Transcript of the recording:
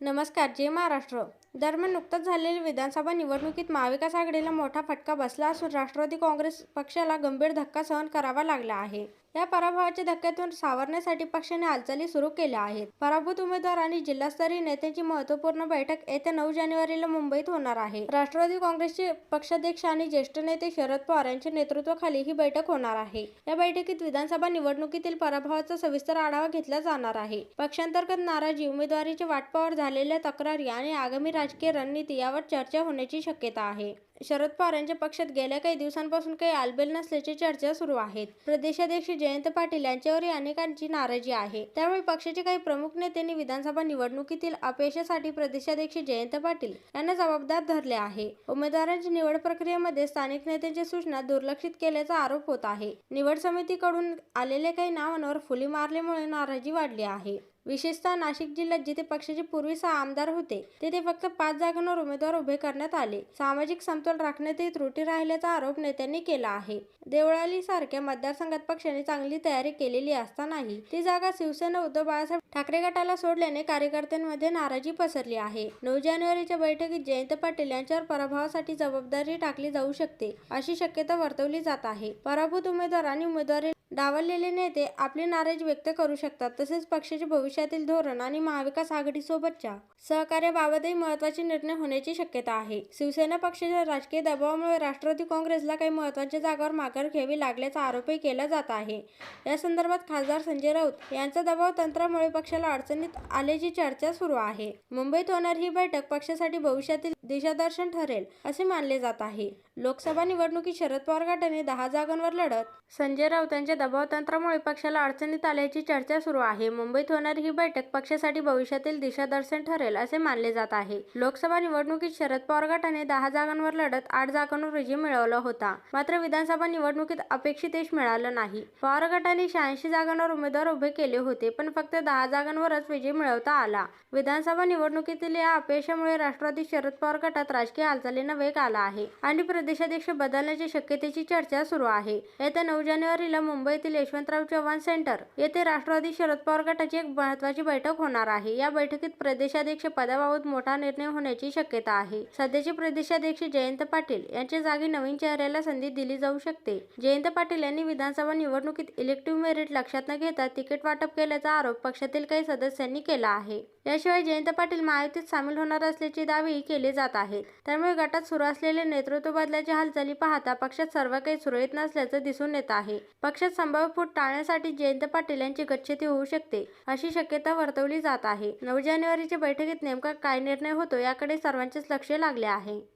नमस्कार जय महाराष्ट्र. दरम्यान नुकत्याच झालेल्या विधानसभा निवडणुकीत महाविकास आघाडीला मोठा फटका बसला असून राष्ट्रवादी काँग्रेस पक्षाला गंभीर धक्का सहन करावा लागला आहे. या पराभवाच्या धक्क्यातून सावरण्यासाठी पक्षाने हालचाली सुरू केल्या आहेत. पराभूत उमेदवार आणि जिल्हास्तरीय नेत्यांची महत्त्वपूर्ण बैठक येत्या नऊ जानेवारीला मुंबईत होणार आहे. राष्ट्रवादी काँग्रेसचे पक्षाध्यक्ष आणि ज्येष्ठ नेते शरद पवार यांच्या नेतृत्वाखाली ही बैठक होणार आहे. या बैठकीत विधानसभा निवडणुकीतील पराभवाचा सविस्तर आढावा घेतला जाणार आहे. पक्षांतर्गत नाराजी उमेदवारीच्या वाटपावर झालेल्या तक्रारी आणि आगामी राजकीय रणनीती यावर चर्चा होण्याची शक्यता आहे. शरद पवार यांच्या पक्षात गेल्या काही दिवसांपासून काही आलबेल नसल्याची चर्चा सुरू आहेत. प्रदेशाध्यक्ष जयंत पाटील यांच्यावरही अनेकांची नाराजी आहे. त्यामुळे पक्षाचे काही प्रमुख नेत्यांनी विधानसभा निवडणुकीतील अपयशासाठी प्रदेशाध्यक्ष जयंत पाटील यांना जबाबदार धरले आहे. उमेदवारांच्या निवड प्रक्रियेमध्ये स्थानिक नेत्यांच्या सूचना दुर्लक्षित केल्याचा आरोप होत आहे. निवड समितीकडून आलेल्या काही नावांवर फुली मारल्यामुळे नाराजी वाढली आहे. विशेषतः नाशिक जिल्ह्यात जिथे पक्षाचे पूर्वी सहा आमदार होते तेथे फक्त पाच जागांवर उमेदवार उभे करण्यात आले. सामाजिक समतोल राखण्यातही त्रुटी राहिल्याचा आरोप नेत्यांनी केला आहे. देवळाली सारख्या मतदारसंघात पक्षाने चांगली तयारी केलेली असतानाही ती जागा शिवसेना उद्धव बाळासाहेब ठाकरे गटाला सोडल्याने कार्यकर्त्यांमध्ये नाराजी पसरली आहे. नऊ जानेवारीच्या बैठकीत जयंत पाटील यांच्यावर पराभवासाठी जबाबदारी टाकली जाऊ शकते अशी शक्यता वर्तवली जात आहे. पराभूत उमेदवार आणि उमेदवारी डावललेले नेते आपली नाराजी व्यक्त करू शकतात. तसेच पक्षाचे भविष्यातील धोरण आणि महाविकास आघाडीसोबतच्या सहकार्याबाबतही महत्त्वाचे निर्णय होण्याची शक्यता आहे. शिवसेना पक्षाच्या राजकीय दबावामुळे राष्ट्रवादी काँग्रेसला काही महत्त्वाच्या जागावर माघार घ्यावी लागल्याचा आरोपही केला जात आहे. या संदर्भात खासदार संजय राऊत यांचा दबाव तंत्रामुळे पक्षाला अडचणीत आल्याची चर्चा सुरू आहे. मुंबईत होणारी ही बैठक पक्षासाठी भविष्यातील दिशादर्शन ठरेल असे मानले जात आहे. लोकसभा निवडणुकीत शरद पवार गटाने दहा जागांवर लढत संजय राऊत यांच्या दबावतंत्रामुळे पक्षाला अडचणीत आल्याची चर्चा सुरू आहे. मुंबईत होणारी ही बैठक पक्षासाठी भविष्यातील दिशादर्शन ठरेल असे मानले जात आहे. लोकसभा निवडणुकीत शरद पवार गटाने दहा जागांवर लढत आठ जागांवर विजय मिळवला होता. मात्र विधानसभा निवडणुकीत अपेक्षित यश मिळालं नाही. पवार गटाने शहाऐंशी जागांवर उमेदवार उभे केले होते पण फक्त दहा जागांवरच विजय मिळवता आला. विधानसभा निवडणुकीतील या अपयशामुळे राष्ट्रवादी शरद पवार गटात राजकीय हालचालींना वेग आला आहे. आणि प्रदेशाध्यक्ष बदलण्याच्या शक्यतेची चर्चा सुरू आहे. येत्या नऊ जानेवारीला मुंबईतील यशवंतराव चव्हाण सेंटर येथे राष्ट्रवादी शरद पवार गटाची एक महत्वाची बैठक होणार आहे. या बैठकीत प्रदेशाध्यक्ष पदाबाबत मोठा निर्णय होण्याची शक्यता आहे. सध्याचे प्रदेशाध्यक्ष जयंत पाटील यांच्या जागी नवीन चेहऱ्याला संधी दिली जाऊ शकते. जयंत पाटील यांनी विधानसभा निवडणुकीत इलेक्टिव्ह मेरिट लक्षात न घेता तिकीट वाटप केल्याचा आरोप पक्षातील काही सदस्यांनी केला आहे. याशिवाय जयंत पाटील महायुतीत सामील होणार असल्याचे दावेही केले जात आहेत. त्यामुळे गटात सुरू असलेले नेतृत्व बदलाच्या हालचाली पाहता पक्षात सर्व काही सुरळीत नसल्याचं दिसून येत आहे. पक्षात संभाव्य फूट टाळण्यासाठी जयंत पाटील यांची गच्छती होऊ शकते अशी शक्यता वर्तवली जात आहे. नऊ जानेवारीच्या बैठकीत नेमका काय निर्णय होतो याकडे सर्वांचेच लक्ष लागले आहे.